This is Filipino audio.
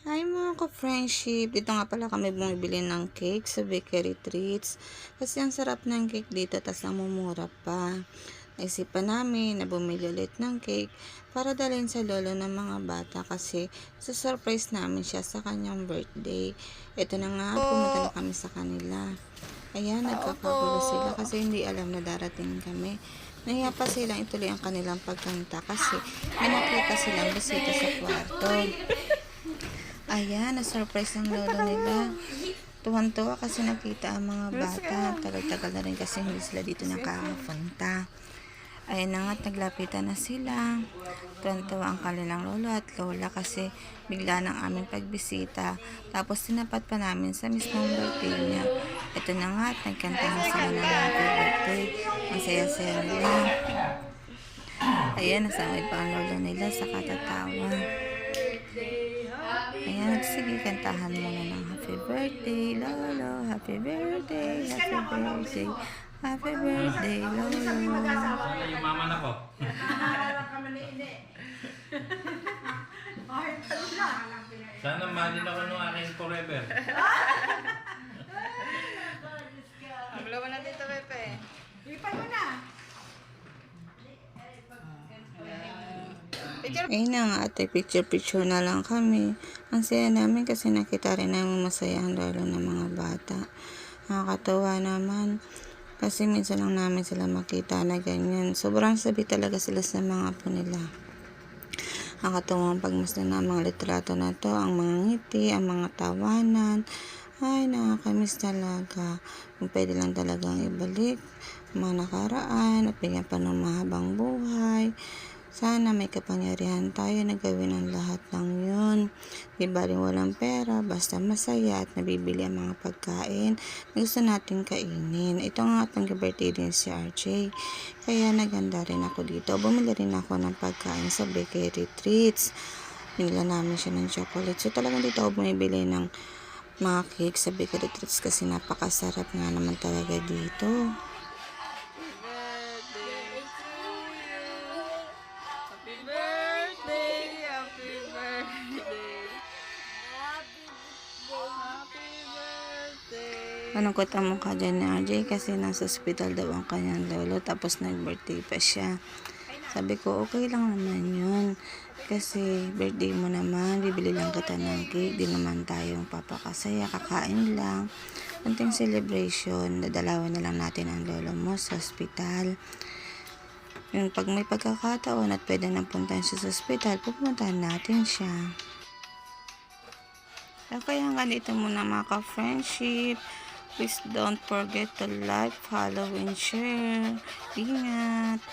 Hi mga ka-friendship! Dito nga pala kami bumibili ng cake sa Bakery Treats. Kasi ang sarap ng cake dito, tas namumura pa. Naisipan namin na bumili ulit ng cake para dalhin sa lolo ng mga bata kasi surprise namin siya sa kanyang birthday. Ito na nga, pumunta na kami sa kanila. Ayan, nagkakagulo sila kasi hindi alam na darating kami. Nahiya pa silang ituloy ang kanilang pagkanta kasi may nakita silang bisita sa kwarto. Ayan, na-surprise ng lolo nila. Tuwan-tuwa kasi nakita ang mga bata. Tagal-tagal na rin kasi hindi sila dito nakakapunta. Ayan na nga, naglapitan na sila. Tuwan-tuwa ang kanilang lolo at lola kasi bigla ng aming pagbisita. Tapos tinapat pa namin sa mismong birthday niya. Ito na nga, at nagkanta na sila ng happy birthday. Ang saya-saya nila. Ayan, nasamay pa ang lolo nila sa katatawa. Kantahan mo na ng happy birthday, Lolo. Happy birthday, happy birthday. Happy birthday, Lolo. Sana yung mama na ko. Sana mahalin ako ng aking forever. Ayun na nga, ate, picture-picture na lang kami. Ang saya namin kasi nakita rin namin masaya ang lolo ng mga bata. Nakakatawa naman. Kasi minsan lang namin sila makita na ganyan. Sobrang sabi talaga sila sa mga apo nila. Ang pagmasdan ng mga litrato na to, ang mga ngiti, ang mga tawanan. Ay, nakakamiss talaga. Kung pwede lang talagang ibalik mga nakaraan at bigyan pa ng mahabang buhay. Sana may kapangyarihan tayo na gawin ang lahat ng yun. Di ba rin walang pera, basta masaya at nabibili ang mga pagkain na gusto natin kainin. Ito nga atong birthday din si RJ. Kaya naganda rin ako dito. Bumili rin ako ng pagkain sa bakery treats. Binila namin siya ng chocolate. So talagang dito ako bumibili ng mga cake sa bakery treats kasi napakasarap nga naman talaga dito. Manungkot ang mukha dyan ni RJ kasi nasa ospital daw ang kanyang lolo tapos nag-birthday pa siya. Sabi ko, okay lang naman yun. Kasi birthday mo naman, bibili lang kita ng cake. Di naman tayong papakasaya, kakain lang. Kunting celebration, dadalawin na lang natin ang lolo mo sa ospital. Yung pag may pagkakataon at pwede nang puntahan siya sa ospital, pupuntahan natin siya. Okay, hanggang dito muna mga ka-friendship. Please don't forget to like, follow, and share. Ingat!